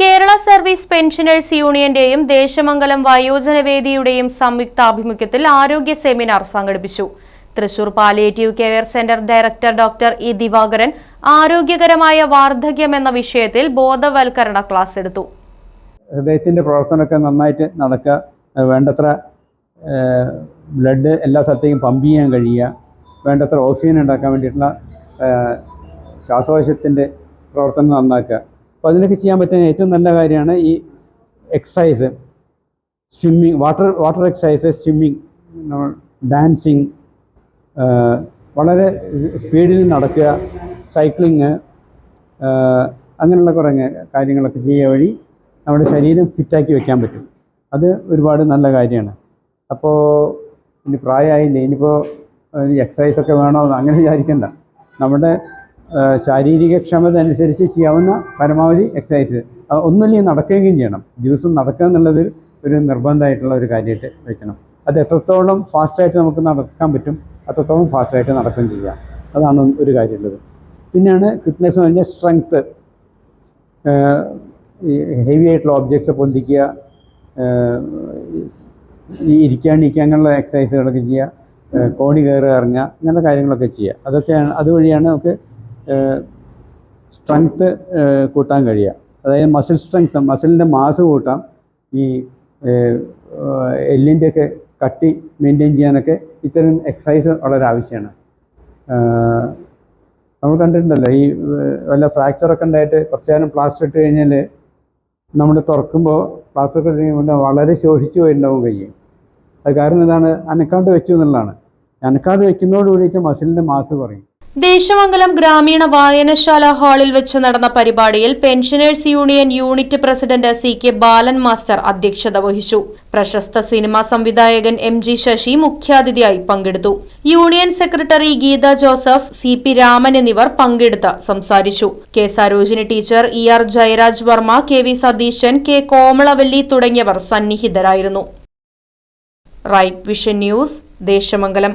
Kerala service pensioners യൂണിയന്റെയും Desamangalam വയോജനവേദിയുടെയും സംയുക്താഭിമുഖ്യത്തിൽ ആരോഗ്യ സെമിനാർ സംഘടിപ്പിച്ചു. Thrissur palliative care centre director doctor E Divakaran ആരോഗ്യകരമായ വാർദ്ധക്യം എന്ന വിഷയത്തിൽ ബോധവൽക്കരണ ക്ലാസ് എടുത്തു. ഹൃദയത്തിന്റെ പ്രവർത്തനമൊക്കെ നന്നായിട്ട് നടക്കുക വേണ്ടത്ര ബ്ലഡ് എല്ലാ സ്ഥലത്തേക്കും പമ്പ് ചെയ്യാൻ കഴിയുക വേണ്ടത്ര ഓക്സിജൻ ഉണ്ടാക്കാൻ വേണ്ടിയിട്ടുള്ള ശ്വാസകോശത്തിന്റെ പ്രവർത്തനം നന്നാക്കുക. അപ്പോൾ അതിനൊക്കെ ചെയ്യാൻ പറ്റുന്ന ഏറ്റവും നല്ല കാര്യമാണ് ഈ exercise swimming water water exercise swimming dancing വളരെ സ്പീഡിൽ നടക്കുക സൈക്ലിങ് അങ്ങനെയുള്ള കുറേ കാര്യങ്ങളൊക്കെ ചെയ്യുക വഴി നമ്മുടെ ശരീരം ഫിറ്റാക്കി വെക്കാൻ പറ്റും. അത് ഒരുപാട് നല്ല കാര്യമാണ്. അപ്പോൾ ഇനി പ്രായമായില്ലേ? ഇനിയിപ്പോൾ എക്സസൈസൊക്കെ വേണോ അങ്ങനെ വിചാരിക്കണ്ട. നമ്മുടെ ശാരീരിക ക്ഷമത അനുസരിച്ച് ചെയ്യാവുന്ന പരമാവധി എക്സസൈസ് ഒന്നുമില്ലെങ്കിൽ നടക്കുകയും ചെയ്യണം. ദിവസം നടക്കുക എന്നുള്ളത് ഒരു നിർബന്ധമായിട്ടുള്ള ഒരു കാര്യമായിട്ട് വയ്ക്കണം. അത് എത്രത്തോളം ഫാസ്റ്റായിട്ട് നമുക്ക് നടക്കാൻ പറ്റും അത്രത്തോളം ഫാസ്റ്റായിട്ട് നടക്കുകയും ചെയ്യാം. അതാണ് ഒരു കാര്യമുള്ളത്. പിന്നെയാണ് ഫിറ്റ്നസ് എന്ന് പറഞ്ഞാൽ സ്ട്രെങ്ത്ത് ഹെവി ആയിട്ടുള്ള ഒബ്ജക്ട്സ് പൊന്തിക്കുക ഈ ഇരിക്കാൻ ഇരിക്കുക അങ്ങനെയുള്ള എക്സസൈസുകളൊക്കെ ചെയ്യുക കോടി കോണി കയറുക ഇറങ്ങുക അങ്ങനെയുള്ള കാര്യങ്ങളൊക്കെ ചെയ്യുക. അതൊക്കെയാണ് അതുവഴിയാണ് നമുക്ക് സ്ട്രെങ്ത്ത് കൂട്ടാൻ കഴിയുക. അതായത് മസിൽ സ്ട്രെങ്ത്ത് മസിലിന്റെ മാസ് കൂട്ടാം. ഈ എല്ലിന്റെയൊക്കെ കട്ടി മെയിന്റെയിൻ ചെയ്യാനൊക്കെ ഇത്തരം എക്സസൈസ് വളരെ ആവശ്യമാണ് നമ്മൾ കണ്ടിട്ടുണ്ടല്ലോ ഈ വല്ല ഫ്രാക്ചറൊക്കെ ഉണ്ടായിട്ട് കുറച്ച് നേരം പ്ലാസ്റ്റർ ഇട്ട് കഴിഞ്ഞാൽ നമ്മൾ തുറക്കുമ്പോൾ പ്ലാസ്റ്റർ ഇട്ട് കഴിയുമ്പോൾ വളരെ ശോഷിച്ച് പോയിട്ടുണ്ടാവും കഴിയും അത് കാരണം ഇതാണ് അനക്കാണ്ട് വെച്ചു എന്നുള്ളതാണ്. അനക്കാതെ വെക്കുന്നതോട് കൂടിയിട്ട് മസിലിന്റെ മാസ് കുറയും. ദേശമംഗലം ഗ്രാമീണ വായനശാല ഹാളിൽ വെച്ച് നടന്ന പരിപാടിയിൽ pensioners union unit president C K Balan master അധ്യക്ഷത വഹിച്ചു. പ്രശസ്ത സിനിമാ സംവിധായകൻ എം ജി ശശി മുഖ്യാതിഥിയായി പങ്കെടുത്തു. Union secretary Geetha Joseph C P Raman എന്നിവർ പങ്കെടുത്ത് സംസാരിച്ചു. K Sarojini teacher E R Jayaraj Varma K V Satheesan K Komalavalli തുടങ്ങിയവർ സന്നിഹിതരായിരുന്നു. Right Vision News Desamangalam.